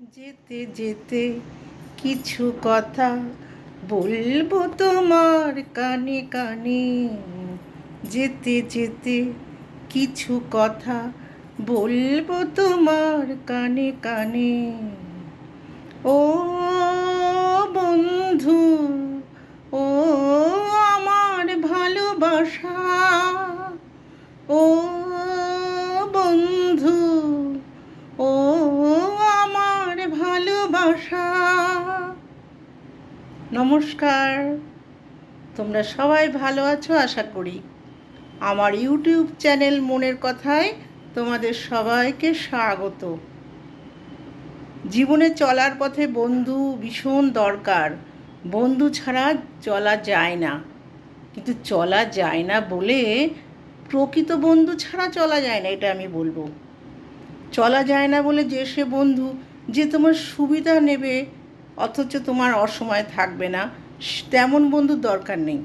যেতে যেতে কিছু কথা বলব তোমার কানে কানে। যেতে যেতে কিছু কথা বলব তোমার কানে কানে। ও বন্ধু, ও আমার ভালোবাসা ও বন্ধু ও আমার ভালোবাসা। নমস্কার। তোমরা সবাই ভালো আছো, আশা করি। আমার ইউটিউব চ্যানেল মনের কথায় তোমাদের সবাইকে স্বাগত। জীবনে চলার পথে বন্ধু ভীষণ দরকার। বন্ধু ছাড়া চলা যায় না। কিন্তু চলা যায় না বলে প্রকৃত বন্ধু ছাড়া চলা যায় না, এটা আমি বলব। চলা যায় না বলে যে সে বন্ধু যে তোমার সুবিধা নেবে, অথচ তোমার অসময় থাকবে না তেমন বন্ধুর দরকার নেই।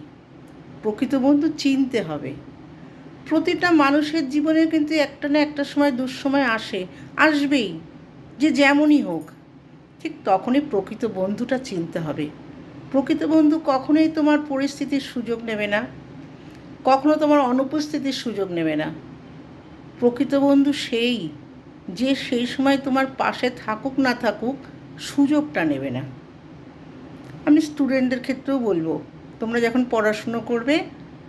প্রকৃত বন্ধু চিনতে হবে। প্রতিটা মানুষের জীবনে কিন্তু একটা না একটা সময় দুঃসময় আসে, আসবেই, যে যেমনই হোক। ঠিক তখনই প্রকৃত বন্ধুটা চিনতে হবে। প্রকৃত বন্ধু কখনোই তোমার পরিস্থিতির সুযোগ নেবে না, কখনো তোমার অনুপস্থিতির সুযোগ নেবে না। প্রকৃত বন্ধু সেই যে সেই সময় তোমার পাশে থাকুক না থাকুক সুযোগটা নেবে না। আমি স্টুডেন্টদের ক্ষেত্রেও বলব, তোমরা যখন পড়াশুনো করবে,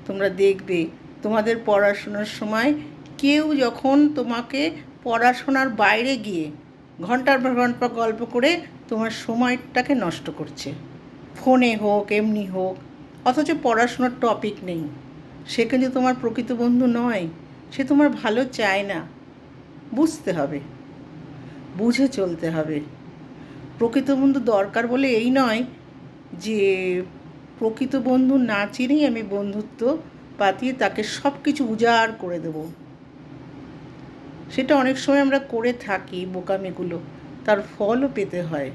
তোমরা দেখবে তোমাদের পড়াশোনার সময় কেউ যখন তোমাকে পড়াশোনার বাইরে গিয়ে ঘণ্টার পর ঘণ্টা গল্প করে তোমার সময়টাকে নষ্ট করছে। ফোনে হোক, এমনি হোক, অথচ পড়াশোনার টপিক নেই। সে কিন্তু তোমার প্রকৃত বন্ধু নয়, সে তোমার ভালো চায় না। বুঝতে হবে, বুঝে চলতে হবে। প্রকৃত বন্ধু দরকার বলে এই নয় যে প্রকৃত বন্ধু না চিনেই আমি বন্ধুত্ব পাতিয়ে তাকে সব কিছু উজাড় করে দেব। সেটা অনেক সময় আমরা করে থাকি বোকামিগুলো, তার ফলও পেতে হয়।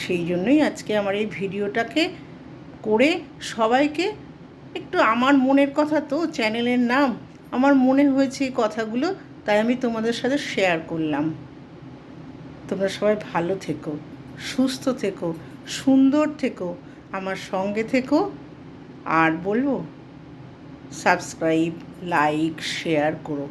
সেই জন্যই আজকে আমার এই ভিডিওটাকে করে সবাইকে একটু আমার মনের কথা তো, চ্যানেলের নাম, আমার মনে হয়েছে এই কথাগুলো তাই আমি তোমাদের সাথে শেয়ার করলাম। তোমরা সবাই ভালো থেকো, সুস্থ থেকো, সুন্দর থেকো, আমার সঙ্গে থেকো। আর বলব সাবস্ক্রাইব লাইক শেয়ার করো।